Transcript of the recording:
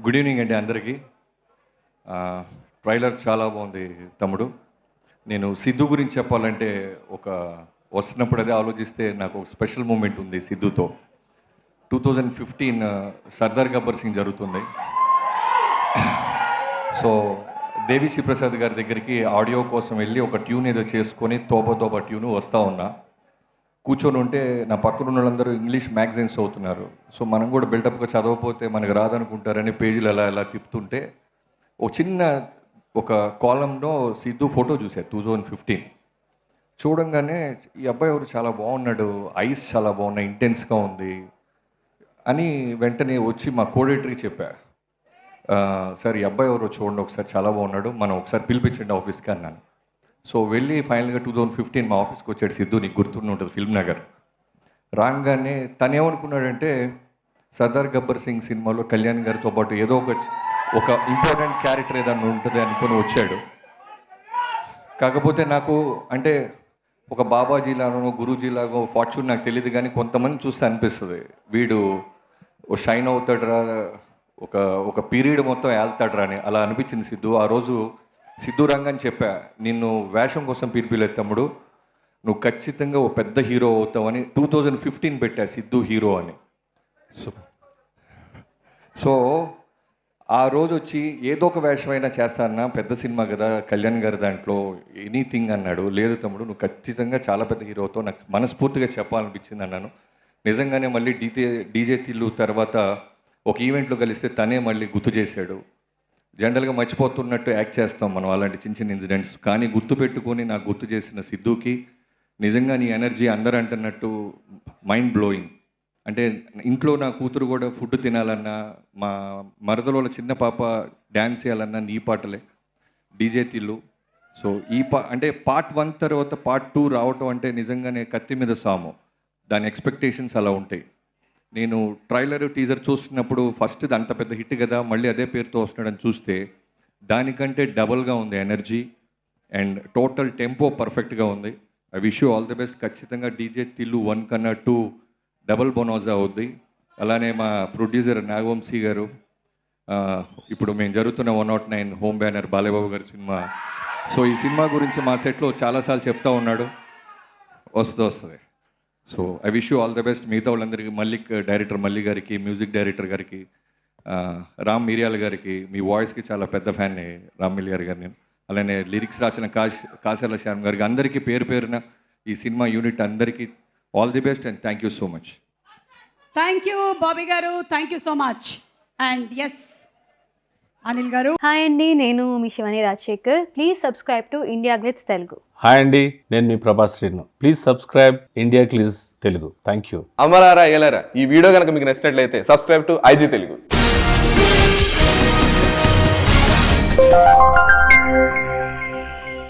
Good evening అండి అందరికీ. Trailer చాలా బాగుంది తమ్ముడు. నేను సిద్ధు గురించి చెప్పాలంటే ఒక వస్తున్నప్పుడు అదే ఆలోచిస్తే నాకు ఒక స్పెషల్ మూమెంట్ ఉంది సిద్ధుతో. Two thousand fifteen Sardaar Gabbar Singh జరుగుతుంది. సో దేవి ప్రసాద్ గారి దగ్గరికి ఆడియో కోసం వెళ్ళి ఒక ట్యూన్ ఏదో చేసుకొని తోప తోప ట్యూన్ వస్తూ ఉన్నా. కూర్చొని ఉంటే నా పక్కన ఉన్న వాళ్ళందరూ ఇంగ్లీష్ మ్యాగజైన్స్ అవుతున్నారు సో మనం కూడా బిల్డప్గా చదవకపోతే మనకు రాదనుకుంటారని పేజీలు అలా ఎలా తిప్పుతుంటే ఒక చిన్న ఒక కాలంలో సిద్ధు ఫోటో చూశారు టూ థౌజండ్ ఫిఫ్టీన్. చూడంగానే ఈ అబ్బాయి ఎవరు చాలా బాగున్నాడు ఐస్ చాలా బాగున్నాయి ఇంటెన్స్గా ఉంది అని వెంటనే వచ్చి మా కోడేటరీకి చెప్పా. సార్ ఈ అబ్బాయి ఎవరో చూడండి ఒకసారి చాలా బాగున్నాడు మనం ఒకసారి పిలిపించండి ఆఫీస్కి అన్నాను. సో వెళ్ళి ఫైనల్గా టూ థౌజండ్ ఫిఫ్టీన్ మా ఆఫీస్కి వచ్చాడు సిద్ధు నీకు గుర్తుండి ఉంటుంది ఫిల్మ్ నగర్. రాగానే తను ఏమనుకున్నాడంటే సర్దార్ గబ్బర్ సింగ్ సినిమాలో కళ్యాణ్ గారితో పాటు ఏదో ఒక ఒక ఇంపార్టెంట్ క్యారెక్టర్ ఏదన్నా ఉంటుంది అనుకొని వచ్చాడు. కాకపోతే నాకు అంటే ఒక బాబాజీలానో గురూజీలాగో ఫార్చ్యూన్ నాకు తెలియదు కానీ కొంతమంది చూస్తే అనిపిస్తుంది. వీడు ఓ షైన్ అవుతాడురా ఒక ఒక పీరియడ్ మొత్తం వెళ్తాడురా అని అలా అనిపించింది సిద్ధు. ఆ రోజు సిద్ధు రంగని చెప్పా నిన్ను వేషం కోసం పిలిపిలేదు తమ్ముడు నువ్వు ఖచ్చితంగా ఓ పెద్ద హీరో అవుతావని టూ థౌజండ్ ఫిఫ్టీన్ పెట్టా సిద్ధు హీరో అని. సో సో ఆ రోజు వచ్చి ఏదో ఒక వేషమైనా చేస్తానా పెద్ద సినిమా కదా కళ్యాణ్ గారి దాంట్లో ఎనీథింగ్ అన్నాడు. లేదు తమ్ముడు నువ్వు ఖచ్చితంగా చాలా పెద్ద హీరోతో నాకు మనస్ఫూర్తిగా చెప్పాలనిపించింది అన్నాను. నిజంగానే మళ్ళీ డీజే డీజే తిల్లు తర్వాత ఒక ఈవెంట్లో కలిస్తే తనే మళ్ళీ గుర్తు చేశాడు. జనరల్గా మర్చిపోతున్నట్టు యాక్ట్ చేస్తాం మనం అలాంటి చిన్న చిన్న ఇన్సిడెంట్స్. కానీ గుర్తు పెట్టుకొని నాకు గుర్తు చేసిన సిద్ధుకి నిజంగా నీ ఎనర్జీ అందరూ అంటున్నట్టు మైండ్ బ్లోయింగ్ అంటే ఇంట్లో నా కూతురు కూడా ఫుడ్ తినాలన్నా మా మరదలోళ్ళ చిన్న పాప డ్యాన్స్ చేయాలన్నా నీ పాటలే. డీజే తిల్లు. సో ఈ పా అంటే పార్ట్ వన్ తర్వాత పార్ట్ టూ రావటం అంటే నిజంగానే కత్తి మీద సాము. దాని ఎక్స్పెక్టేషన్స్ అలా ఉంటాయి. నేను ట్రైలర్ టీజర్ చూస్తున్నప్పుడు ఫస్ట్ ఇది అంత పెద్ద హిట్ కదా మళ్ళీ అదే పేరుతో వస్తున్నాడని చూస్తే దానికంటే డబల్గా ఉంది ఎనర్జీ అండ్ టోటల్ టెంపో పర్ఫెక్ట్గా ఉంది. I wish you all the best ఖచ్చితంగా డీజే తిల్లు వన్ కన్నా టూ డబల్ బొనోజా అవుద్ది. అలానే మా ప్రొడ్యూసర్ నాగవంశీ గారు ఇప్పుడు మేము జరుగుతున్న one not nine home banner Balayya Babu గారి సినిమా. సో ఈ సినిమా గురించి మా సెట్లో చాలాసార్లు చెప్తా ఉన్నాడు. వస్తుంది వస్తుంది. So I wish you all the best మిగతా వాళ్ళందరికీ మల్లిక్ డైరెక్టర్ మల్లి గారికి మ్యూజిక్ డైరెక్టర్ గారికి ఆ, రామ్ మిరియాల గారికి మీ వాయిస్కి చాలా పెద్ద ఫ్యాన్ రామ్ మిరియాల గారు నేను. అలానే లిరిక్స్ రాసిన కాశ్ కాశాల శ్యామ్ గారికి అందరికీ పేరు పేరున ఈ సినిమా యూనిట్ అందరికీ all the best and thank you so much. Thank you Bobby గారు. Thank you so much. And S Anil గారు. హాయ్ అండి నేను మీ Shivani Rajasekhar. Please subscribe to India Glitz Telugu hi అండి నేను మీ Prabhas Srinu. Please subscribe India Glitz Telugu thank you అమరారా ఎలారా ఈ video కనుక మీకు నచ్చినట్లయితే సబ్స్క్రైబ్ టు ఐజీ తెలుగు